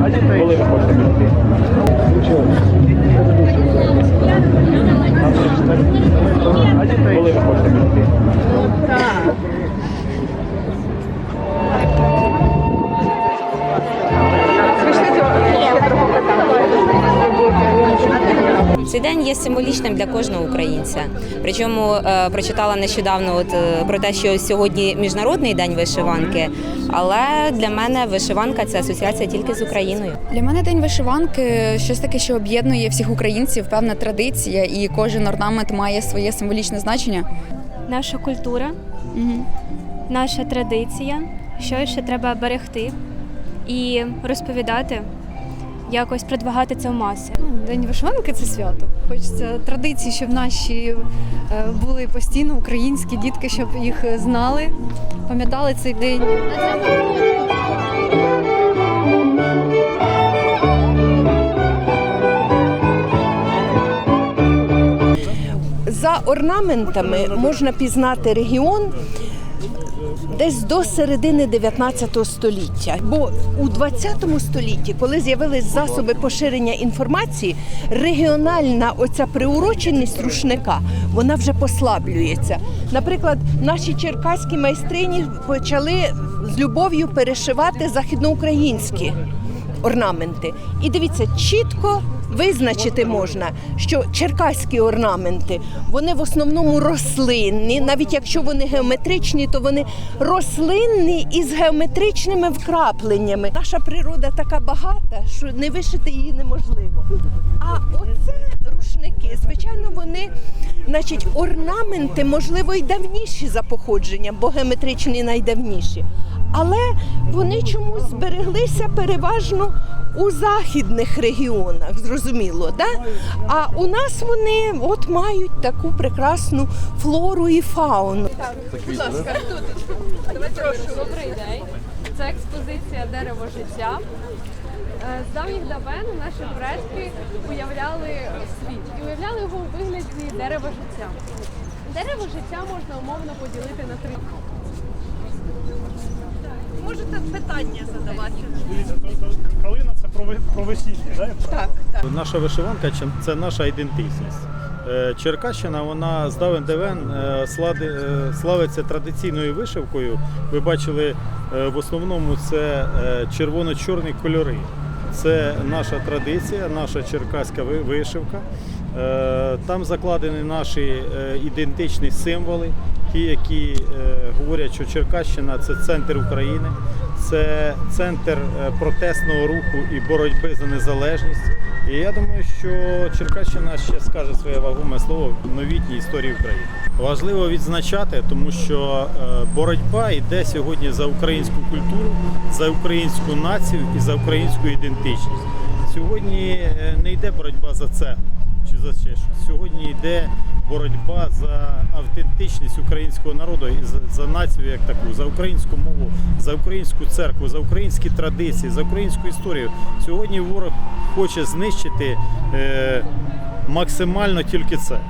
А дітей. Коли ви хочете прийти? Цей день є символічним для кожного українця. Причому е, прочитала нещодавно от, е, про те, що сьогодні міжнародний день вишиванки, але для мене вишиванка це асоціація тільки з Україною. Для мене день вишиванки щось таке, що об'єднує всіх українців, певна традиція, і кожен орнамент має своє символічне значення. наша культура, наша традиція, що ще треба берегти і розповідати, якось продвигати це в маси. День вишиванки це свято. Хочеться традиції, щоб наші е, були постійно українські дітки, щоб їх знали, пам'ятали цей день. За орнаментами можна пізнати регіон десь до середини 19 століття. Бо у 20 столітті, коли з'явились засоби поширення інформації, регіональна оця приуроченість рушника вона вже послаблюється. Наприклад, наші черкаські майстрині почали з любов'ю перешивати західноукраїнські орнаменти. І дивіться, чітко визначити можна, що черкаські орнаменти вони в основному рослинні, навіть якщо вони геометричні, то вони рослинні із геометричними вкрапленнями. Наша природа така багата, що не вишити її неможливо. А оце рушники, звичайно, вони, значить, орнаменти, можливо, й давніші за походженням, бо геометричні найдавніші. Але вони чомусь збереглися переважно у західних регіонах, зрозуміло, да? А у нас вони от мають таку прекрасну флору і фауну. Будь ласка, прошу. Добрий день. Це експозиція дерево життя. Е, З давніх давен наші предки уявляли світ і уявляли його у вигляді дерева життя. Дерево життя можна умовно поділити на три. Можете питання задавати. Калина це про, про весілля, так? Так, так. Наша вишиванка це наша ідентичність. Е, Черкащина, вона з давен е, е, славиться традиційною вишивкою. Ви бачили, е, в основному це червоно-чорні кольори. Це наша традиція, наша черкаська вишивка. Там закладені наші ідентичні символи, ті, які е, говорять, що Черкащина це центр України, це центр е, протестного руху і боротьби за незалежність. І я думаю, що Черкащина ще скаже своє вагоме слово в новітній історії України. Важливо відзначати, тому що е, боротьба йде сьогодні за українську культуру, за українську націю і за українську ідентичність. Сьогодні не йде боротьба за це чи за ще щось. Сьогодні йде боротьба за автентичність українського народу і за, націю як таку, за українську мову, за українську церкву, за українські традиції, за українську історію. Сьогодні ворог хоче знищити е, максимально тільки це.